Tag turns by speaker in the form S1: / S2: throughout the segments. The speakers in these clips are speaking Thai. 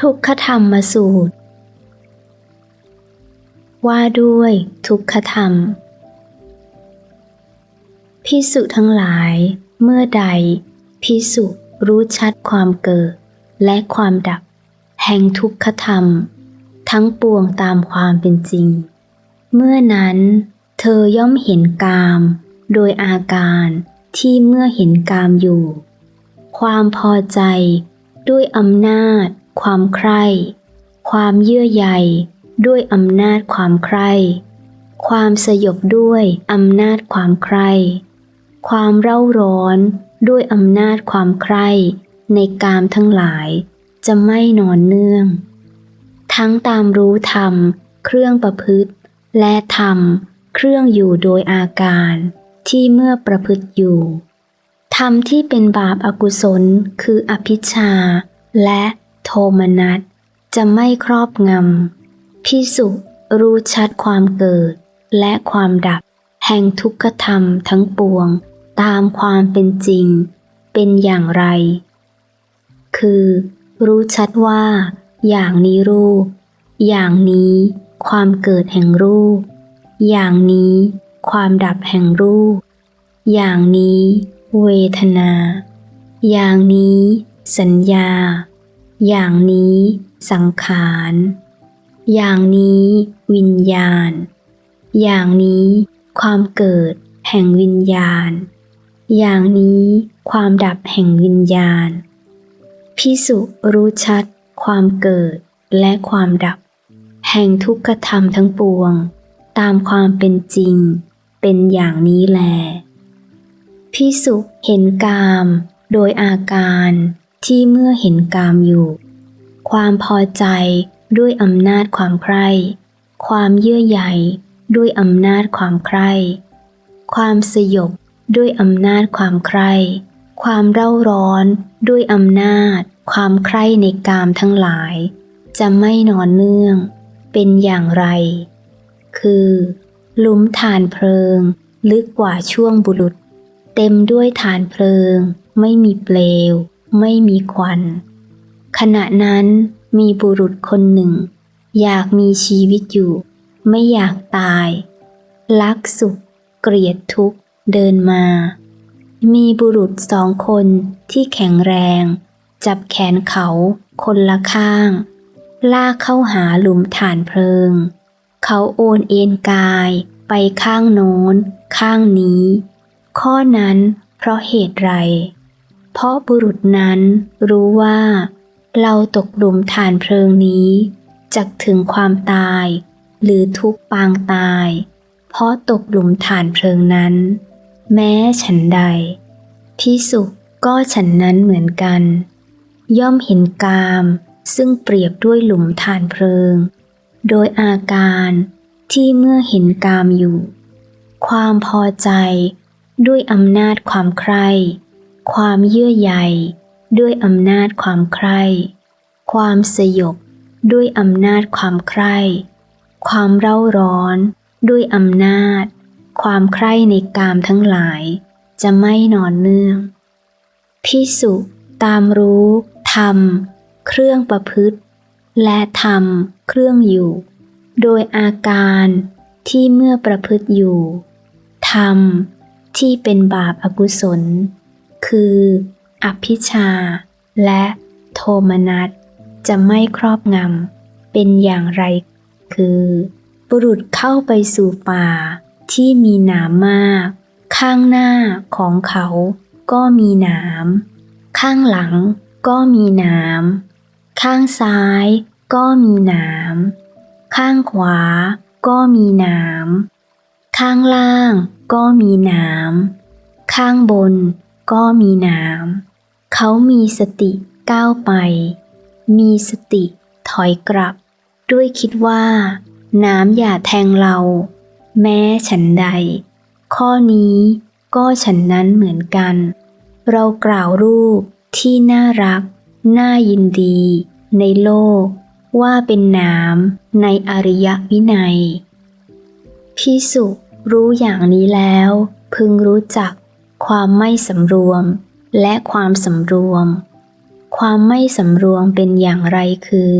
S1: ทุกขธรรมสูตร ว่าด้วยทุกขธรรม พิสุทั้งหลายเมื่อใด พิสุรู้ชัดความเกิด และความดับ แห่งทุกขธรรม ทั้งปวงตามความเป็นจริง เมื่อนั้นเธอย่อมเห็นกาม โดยอาการที่เมื่อเห็นกามอยู่ ความพอใจด้วยอำนาจ ความใคร่ ความเยื่อใย ด้วยอำนาจความใคร่ ความสยบด้วยอำนาจความใคร่ ความเร่าร้อนด้วยอำนาจความใคร่ ในกามทั้งหลาย จะไม่นอนเนื่อง ทั้งตามรู้ธรรม เครื่องประพฤติ และธรรม เครื่องอยู่โดยอาการที่เมื่อประพฤติอยู่ธรรมที่เป็นบาปอากุศล คืออภิชาและ โทมนัสจะไม่ครอบงำพิสุรู้ชัดความเกิดและความดับ แห่งทุกขธรรมทั้งปวงตามความเป็นจริง เป็นอย่างไร คือ รู้ชัดว่า อย่างนี้รูป อย่างนี้ ความเกิดแห่งรูป อย่างนี้ ความดับแห่งรูป อย่างนี้ เวทนา อย่างนี้ สัญญา อย่างนี้สังขาร อย่างนี้วิญญาณ อย่างนี้ความเกิดแห่งวิญญาณ อย่างนี้ความดับแห่งวิญญาณ พิสุรู้ชัด ความเกิดและความดับ แห่งทุกขธรรมทั้งปวง ตามความเป็นจริง เป็นอย่างนี้แลพิสุเห็นกาม โดยอาการ ที่เมื่อเห็นกามอยู่ ความพอใจด้วยอำนาจความใคร่ ความเยื่อใยด้วยอำนาจความใคร่ ความสยบด้วยอำนาจความใคร่ ความเร่าร้อนด้วยอำนาจ ความใคร่ในกามทั้งหลาย จะไม่นอนเนื่อง เป็นอย่างไร คือลุมฐานเพลิง ลึกกว่าช่วงบุรุษ เต็มด้วยฐานเพลิง ไม่มีเปลว ไม่มีควัน ขณะนั้นมีบุรุษคนหนึ่ง อยากมีชีวิตอยู่ ไม่อยากตายลักสุข เกลียดทุกข์เดินมา มีบุรุษสองคนที่แข็งแรง จับแขนเขาคนละข้าง ลากเข้าหาหลุมฐานเพลิง เขาโอนเอ็นกายไปข้างโน้น ข้างนี้ ข้อนั้นเพราะเหตุไร เพราะบุรุษนั้นรู้ว่า เราตกหลุมฐานเพลิงนี้จักถึงความตาย หรือทุกปางตาย เพราะตกหลุมฐานเพลิงนั้น แม้ฉันใดพิสุก็ฉันนั้นเหมือนกัน ย่อมเห็นกามซึ่งเปรียบด้วยหลุมฐานเพลิง โดยอาการที่เมื่อเห็นกามอยู่ ความพอใจด้วยอำนาจความใคร่ ความเยื่อใยด้วยอำนาจความใคร่ ความสยบด้วยอำนาจความใคร่ ความเร่าร้อนด้วยอำนาจ ความใคร่ในกามทั้งหลาย จะไม่นอนเนื่อง พิสุตามรู้ธรรม เครื่องประพฤติ และธรรมเครื่องอยู่ โดยอาการที่เมื่อประพฤติอยู่ธรรมที่เป็นบาปอากุศล คือ อภิชา และโทมนัสจะไม่ครอบงำเป็นอย่างไร คือ บุรุษเข้าไปสู่ป่าที่มีหนามมาก ข้างหน้าของเขาก็มีหนามข้างหลังก็มีหนามข้างซ้ายก็มีหนามข้างขวาก็มีหนามข้างล่างก็มีหนามข้างบน ก็มีนามเขามีสติก้าวไป มีสติถอยกลับ ด้วยคิดว่า น้ำอย่าแทงเรา แม้ฉันใด ข้อนี้ก็ฉันนั้นเหมือนกัน เรากล่าวรูปที่น่ารัก น่ายินดี ในโลก ว่าเป็นน้ำในอริยวินัยพิสุรู้อย่างนี้แล้ว พึงรู้จัก ความไม่สำรวม และความสำรวม ความไม่สำรวมเป็นอย่างไรคือ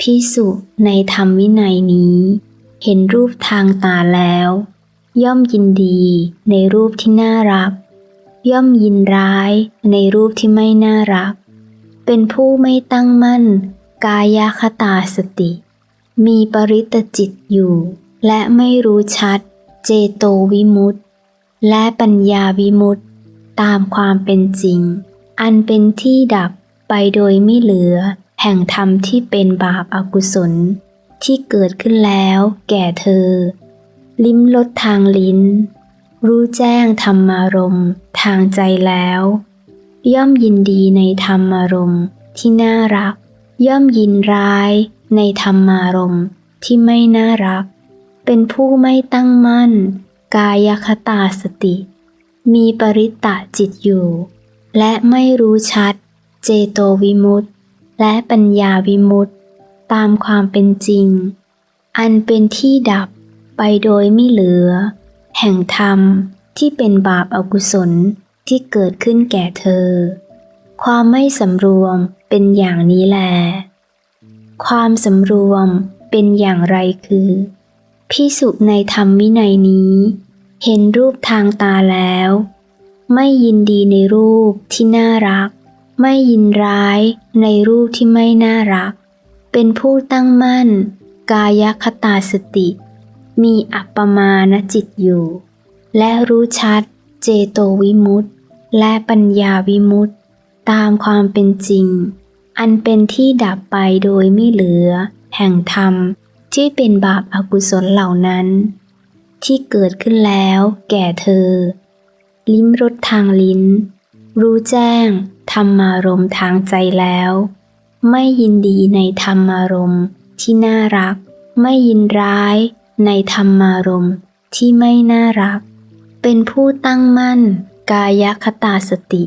S1: พิสุในธรรมวินัยนี้ เห็นรูปทางตาแล้ว ย่อมยินดีในรูปที่น่ารัก ย่อมยินร้ายในรูปที่ไม่น่ารัก เป็นผู้ไม่ตั้งมั่น กายคตาสติ มีปริตจิตอยู่ และไม่รู้ชัด เจโตวิมุตติ และปัญญาวิมุตติตามความเป็นจริง อันเป็นที่ดับไปโดยไม่เหลือ แห่งธรรมที่เป็นบาปอากุศล ที่เกิดขึ้นแล้วแก่เธอ ลิ้มรสทางลิ้น รู้แจ้งธรรมารมทางใจแล้ว ย่อมยินดีในธรรมารมที่น่ารัก ย่อมยินร้ายในธรรมารมที่ไม่น่ารัก เป็นผู้ไม่ตั้งมั่น กายคตาสติ มีปริตตะจิตอยู่ และไม่รู้ชัด เจโตวิมุตติและปัญญาวิมุตติตามความเป็นจริง อันเป็นที่ดับไปโดยไม่เหลือ แห่งธรรมที่เป็นบาปอากุศลที่เกิดขึ้นแก่เธอ ความไม่สำรวมเป็นอย่างนี้แล ความสำรวมเป็นอย่างไรคือ พิสุในธรรมวินัยนี้ เห็นรูปทางตาแล้ว ไม่ยินดีในรูปที่น่ารัก ไม่ยินร้ายในรูปที่ไม่น่ารัก เป็นผู้ตั้งมั่น กายคตาสติ มีอัปปมาณจิตอยู่ และรู้ชัดเจโตวิมุตติและปัญญาวิมุตติตามความเป็นจริง อันเป็นที่ดับไปโดยไม่เหลือ แห่งธรรม ที่เป็นบาปอากุศลเหล่านั้น ที่เกิดขึ้นแล้วแก่เธอ ลิ้มรสทางลิ้น รู้แจ้งธรรมารมทางใจแล้ว ไม่ยินดีในธรรมารมที่น่ารัก ไม่ยินร้ายในธรรมารมที่ไม่น่ารัก เป็นผู้ตั้งมั่น กายคตาสติ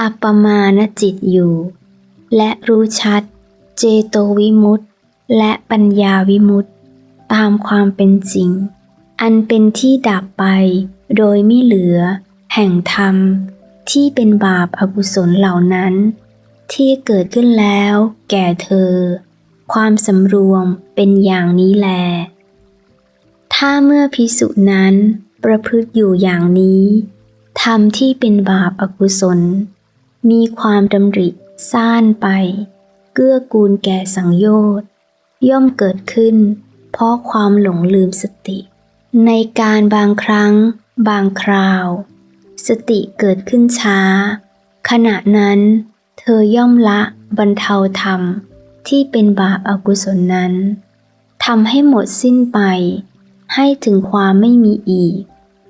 S1: อัปปมาณจิตอยู่ และรู้ชัด เจโตวิมุตติ และปัญญาวิมุตติตามความเป็นจริง อันเป็นที่ดับไปโดยไม่เหลือ แห่งธรรม ที่เป็นบาปอากุศลเหล่านั้น ที่เกิดขึ้นแล้ว แก่เธอ ความสำรวมเป็นอย่างนี้แล ถ้าเมื่อพิสุนั้นประพฤติอยู่อย่างนี้ธรรมที่เป็นบาปอากุศล มีความดำริซ่านไป เกื้อกูลแก่สังโยชน์ ย่อมเกิดขึ้น เพราะความหลงลืมสติ ในการบางครั้ง บางคราว สติเกิดขึ้นช้า ขณะนั้น เธอย่อมละบรรเทาธรรมที่เป็นบาปอากุศลนั้นทำให้หมดสิ้นไป ให้ถึงความไม่มีอีก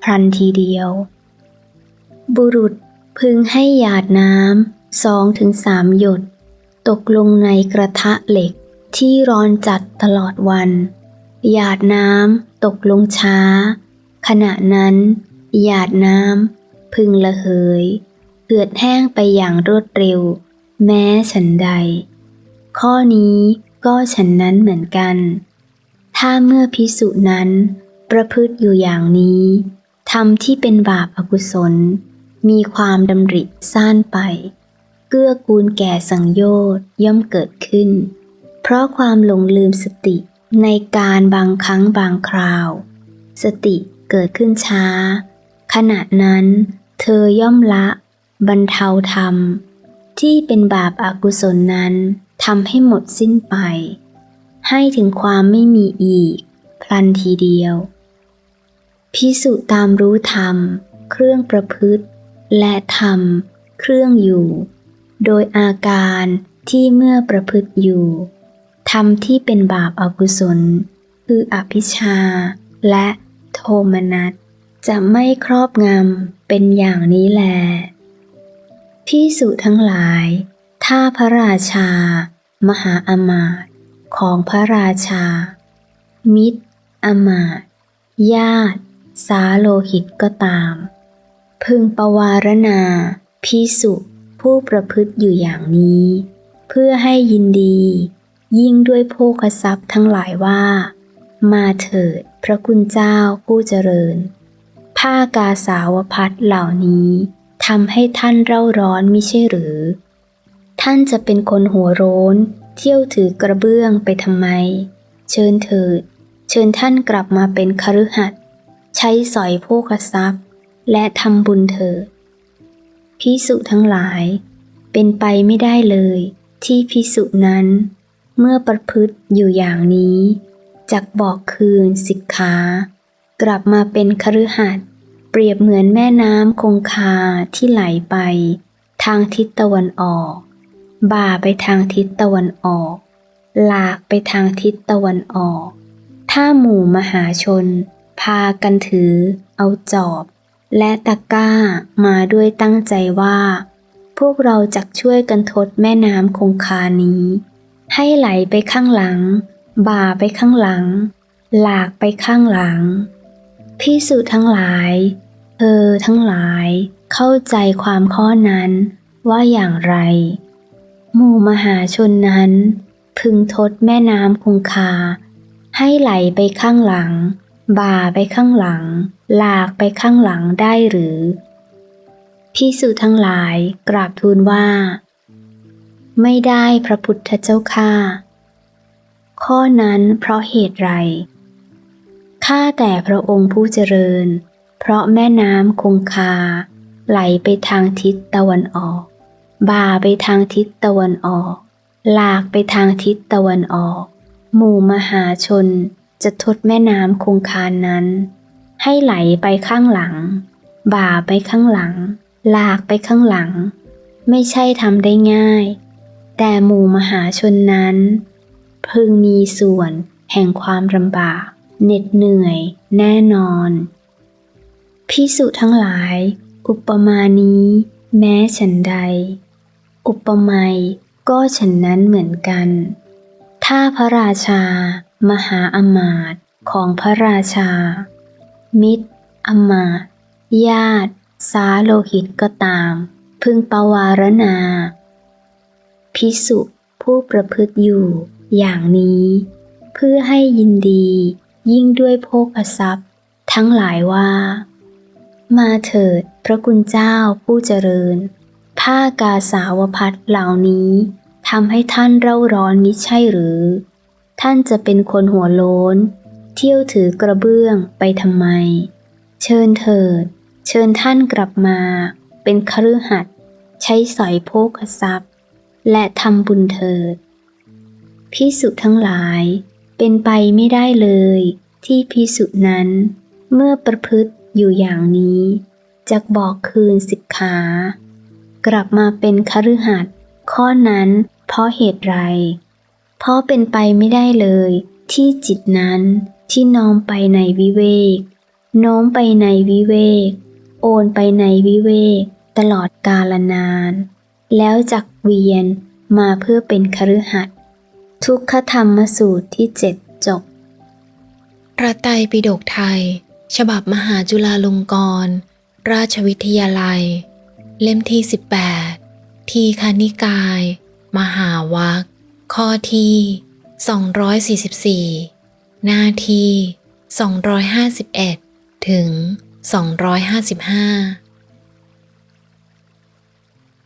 S1: พลันทีเดียว บุรุษพึงให้หยาดน้ำสองถึงสามหยด ตกลงในกระทะเหล็ก ที่ร้อนจัดตลอดวัน หยาดน้ำตกลงช้า ขณะนั้น หยาดน้ำพึงระเหยเหือดแห้งไปอย่างรวดเร็ว แม้ฉันใด ข้อนี้ก็ฉันนั้นเหมือนกัน ถ้าเมื่อพิสุนั้นประพฤติอยู่อย่างนี้ทำที่เป็นบาปอกุศล มีความดำริซ่านไป เกื้อกูลแก่สังโยชน์ย่อมเกิดขึ้น ราะความหลงลืมสติในการบางครั้งบางคราว สติเกิดขึ้นช้า ขณะนั้น เธอย่อมละ บรรเทาธรรม ที่เป็นบาปอากุศลนั้นทำให้หมดสิ้นไป ให้ถึงความไม่มีอีก พลันทีเดียว พิสุตามรู้ธรรม เครื่องประพฤติ และธรรม เครื่องอยู่ โดยอาการที่เมื่อประพฤติอยู่ ธรรมที่เป็นบาปอากุศล คืออภิชาและโทมนัสจะไม่ครอบงำเป็นอย่างนี้แลพิสุทั้งหลาย ถ้าพระราชา มหาอมาตย์ของพระราชา มิตร อมาตย์ญาติ สาโลหิตก็ตาม พึงประวารณาพิสุผู้ประพฤติอยู่อย่างนี้ เพื่อให้ยินดี ยิ่งด้วยโภคทรัพย์ทั้งหลายว่า มาเถิดพระคุณเจ้าผู้เจริญ ผ้ากาสาวพัดเหล่านี้ทำให้ท่านเร่าร้อนมิใช่หรือ ท่านจะเป็นคนหัวโร้น เที่ยวถือกระเบื้องไปทำไม เชิญเถิด เชิญท่านกลับมาเป็นคฤหัสถ์ใช้สอยโภคทรัพย์ และทำบุญเถิดพิสุทั้งหลาย เป็นไปไม่ได้เลย ที่พิสุนั้น เมื่อประพฤติอยู่อย่างนี้จักบอกคืนสิกขากลับมาเป็นคฤหัสถ์เปรียบเหมือนแม่น้ำคงคาที่ไหลไป ทางทิศตะวันออก บ่าไปทางทิศตะวันออก หลากไปทางทิศตะวันออก ถ้าหมู่มหาชน พากันถือ เอาจอบ และตะกร้ามาด้วยตั้งใจว่า พวกเราจักช่วยกันทดแม่น้ำคงคานี้ ให้ไหลไปข้างหลัง บ่าไปข้างหลัง หลากไปข้างหลังพิสุทั้งหลาย เธอทั้งหลายเข้าใจความข้อนั้นว่าอย่างไร หมู่มหาชนนั้น พึงทดแม่น้ำคงคา ให้ไหลไปข้างหลัง บ่าไปข้างหลัง หลากไปข้างหลังได้หรือพิสุทั้งหลายกราบทูลว่า ไม่ได้พระพุทธเจ้าข้าข้อนั้นเพราะเหตุไร ข้าแต่พระองค์ผู้เจริญ เพราะแม่น้ำคงคา ไหลไปทางทิศตะวันออก บ่าไปทางทิศตะวันออก หลากไปทางทิศตะวันออก หมู่มหาชนจะทดแม่น้ำคงคานั้น ให้ไหลไปข้างหลัง บ่าไปข้างหลัง หลากไปข้างหลัง ไม่ใช่ทำได้ง่าย แต่หมู่มหาชนนั้น พึงมีส่วนแห่งความลำบากเหน็ดเหนื่อยแน่นอนพิสุทั้งหลาย อุปมานี้ แม้ฉันใด อุปไมยก็ฉันนั้นเหมือนกัน ถ้าพระราชา มหาอมาตย์ของพระราชา มิตร อมาตย์ญาติ สาโลหิตก็ตาม พึงปวารณา พิสุผู้ประพฤติอยู่ อย่างนี้ เพื่อให้ยินดี ยิ่งด้วยโภคทรัพย์ ทั้งหลายว่า มาเถิดพระคุณเจ้าผู้เจริญ ผ้ากาสาวพัดเหล่านี้ทำให้ท่านเร่าร้อนมิใช่หรือ ท่านจะเป็นคนหัวโล้น เที่ยวถือกระเบื้องไปทำไม เชิญเถิด เชิญท่านกลับมา เป็นคฤหัสถ์ใช้สอยโภคทรัพย์ และทำบุญเถิดพิสุทั้งหลายเป็นไปไม่ได้เลย ที่พิสุนั้น เมื่อประพฤติอยู่อย่างนี้จะบอกคืนสิกขา กลับมาเป็นคฤหัสถ์ข้อนั้นเพราะเหตุไร เพราะเป็นไปไม่ได้เลย ที่จิตนั้นที่น้อมไปในวิเวกโน้มไปในวิเวก โอนไปในวิเวก ตลอดกาลนาน แล้วจักเวียนมาเพื่อเป็นคฤหัสถ์ทุกขธรรมสูตรที่เจ็ดจบ
S2: พระไตรปิฎกไทย ฉบับมหาจุฬาลงกรณราชวิทยาลัย เล่มที่ 18 ทีคณิกาย มหาวัคข้อที่ 244 หน้าที่ 251 ถึง 255